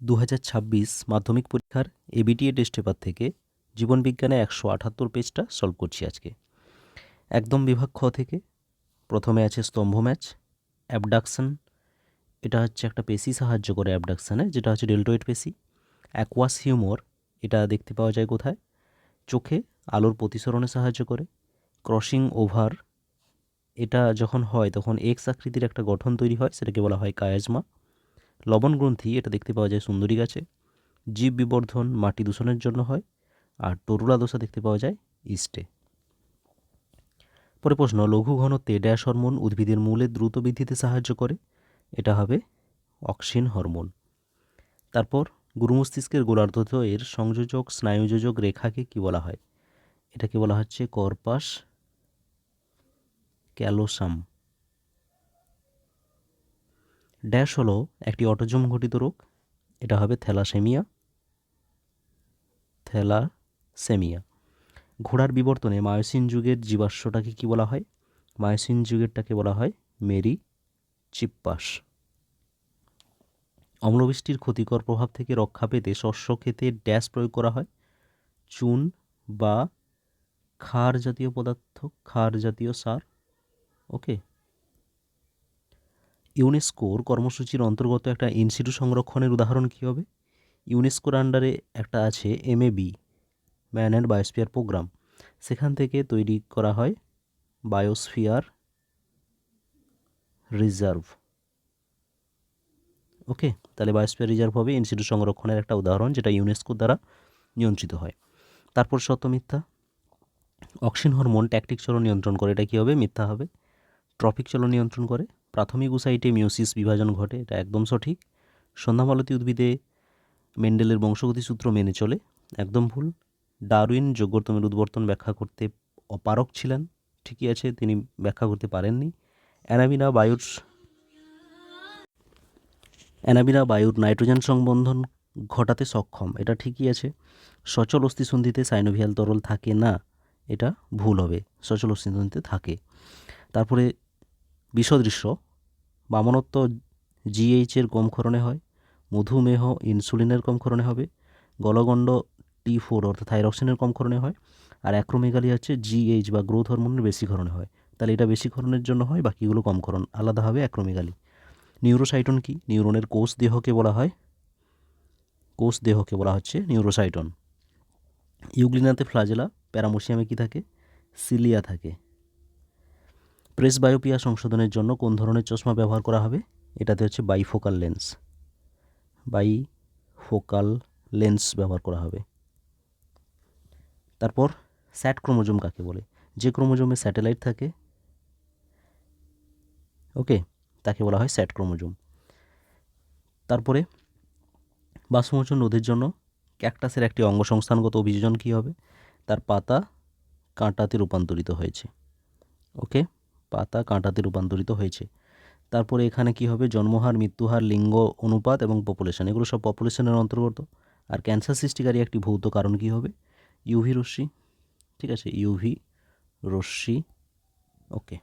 দু হাজার ছাব্বিশ মাধ্যমিক পরীক্ষার এবিটিএ টেস্ট পেপার থেকে জীবনবিজ্ঞানে একশো আটাত্তর পেজটা সলভ করছি আজকে। একদম বিভাগ খ থেকে প্রথমে আছে স্তম্ভ ম্যাচ, অ্যাবডাকশন, এটা হচ্ছে একটা পেশি সাহায্য করে অ্যাবডাকশানে, যেটা হচ্ছে ডেল্টোয়েড পেশি, অ্যাকোয়াস হিউমর, এটা দেখতে পাওয়া যায় কোথায়, চোখে আলোর প্রতিসরণে সাহায্য করে, ক্রসিং ওভার, এটা যখন হয় তখন এক্স আকৃতির একটা গঠন তৈরি হয়, সেটাকে বলা হয় কায়াজমা। লবণ গ্রন্থি এটা দেখতে পাওয়া যায় সুন্দরী গাছে। জীব বিবর্ধন মাটি দূষণের জন্য হয়, আর টরুলা দশা দেখতে পাওয়া যায় ইস্টে পরে প্রশ্ন, লঘু ঘনত্বে ড্যাশ হরমোন উদ্ভিদের মূলে দ্রুত বৃদ্ধিতে সাহায্য করে? এটা হবে অক্সিন হরমোন। তারপর গুরু মস্তিষ্কের এর সংযোজক স্নায়ুযোজক রেখাকে কি বলা হয়? এটাকে বলা হচ্ছে কর্পাস ক্যালোসাম। ড্যাশ হলো একটি অটোজম ঘটিত রোগ। এটা হবে থ্যালাসেমিয়া। থ্যালাসেমিয়া। ঘোড়ার বিবর্তনে মায়োসিন যুগের জীবাশ্মটাকে কি বলা হয়? মায়োসিন যুগেরটাকে বলা হয় মেরি চিপ্পাস অম্লবৃষ্টির ক্ষতিকর প্রভাব থেকে রক্ষা পেতে শস্য খেতে ড্যাশ প্রয়োগ করা হয়। চুন বা ক্ষার জাতীয় পদার্থ, ক্ষার জাতীয় সার। ওকে। ইউনেস্কোর কর্মসূচির অন্তর্গত একটা ইনস্টিটিউট সংরক্ষণের উদাহরণ কী হবে? ইউনেস্কোর আন্ডারে একটা আছে M A B man and biosphere programme সেখান থেকে তৈরি করা হয় বায়োস্ফিয়ার রিজার্ভ ওকে, তাহলে বায়োস্ফিয়ার রিজার্ভ হবে ইনস্টিটিউট সংরক্ষণের একটা উদাহরণ যেটা ইউনেস্কো দ্বারা নিয়ন্ত্রিত হয়। তারপর সত্য মিথ্যা। অক্সিন হরমোন ট্যাকটিক চলন নিয়ন্ত্রণ করে, এটা কী হবে? মিথ্যা হবে। ট্রপিক চলন নিয়ন্ত্রণ করে। প্রাথমিক উসাইটে মিউসিস বিভাজন ঘটে, এটা একদম সঠিক। সন্ধ্যামালতী উদ্ভিদে মেন্ডেলের বংশগতি সূত্র মেনে চলে, একদম ভুল। ডারউইন যোগ্যতমের উদ্বর্তন ব্যাখ্যা করতে অপারক ছিলেন, ঠিকই আছে, তিনি ব্যাখ্যা করতে পারেননি। অ্যানাবিনা বায়ুর অ্যানাবিনা বায়ুর নাইট্রোজেন সংবন্ধন ঘটাতে সক্ষম, এটা ঠিকই আছে। সচল অস্থিসন্ধিতে সাইনোভিয়াল তরল থাকে না, এটা ভুল হবে, সচল অস্থিসন্ধিতে থাকে। তারপরে বিষদৃশ্য বামনত্ব জিএইচের কম ক্ষরণে হয়, মধুমেহ ইনসুলিনের কম ক্ষরণে হবে, গলগণ্ড টি ফোর অর্থাৎ থাইরক্সিনের কম ক্ষরণে হয়, আর অ্যাক্রোমেগালি হচ্ছে জিএইচ বা গ্রোথ হরমোনের বেশি ক্ষরণে হয়। তাহলে এটা বেশি ক্ষরণের জন্য হয়, বাকিগুলো কম আলাদা হবে অ্যাক্রোমেগালি নিউরোসাইটন কি? নিউরনের কোষ দেহকে বলা হয়। কোষ দেহকে বলা হচ্ছে নিউরোসাইটন। ইউগ্লিনাতে ফ্লাজেলা, প্যারামোসিয়ামে কি থাকে? সিলিয়া থাকে। প্রেস বায়োপিয়া সংশোধনের জন্য কোন ধরনের চশমা ব্যবহার করা হবে? এটাতে হচ্ছে bifocal lens bifocal lens ব্যবহার করা হবে। তারপর স্যাট ক্রোমোজোম কাকে বলে? যে ক্রোমোজোমে স্যাটেলাইট থাকে ওকে তাকে বলা হয় স্যাট ক্রোমোজোম তারপরে বাষ্পমোচন রোধের জন্য ক্যাকটাসের একটি অঙ্গসংস্থানগত অভিযোজন কী হবে? তার পাতা কাঁটাতে রূপান্তরিত হয়েছে ওকে পাতা কাঁটাতে রূপান্তরিত হয়েছে। তারপরে এখানে কি হবে? জন্মহার, মৃত্যুহার, লিঙ্গ, অনুপাত এবং পপুলেশন এগুলো সব পপুলেশনের অন্তর্গত। আর ক্যান্সার সৃষ্টিকারী একটি ভৌত কারণ কি হবে? ইউভি রশ্মি। ঠিক আছে? ইউভি রশ্মি। ওকে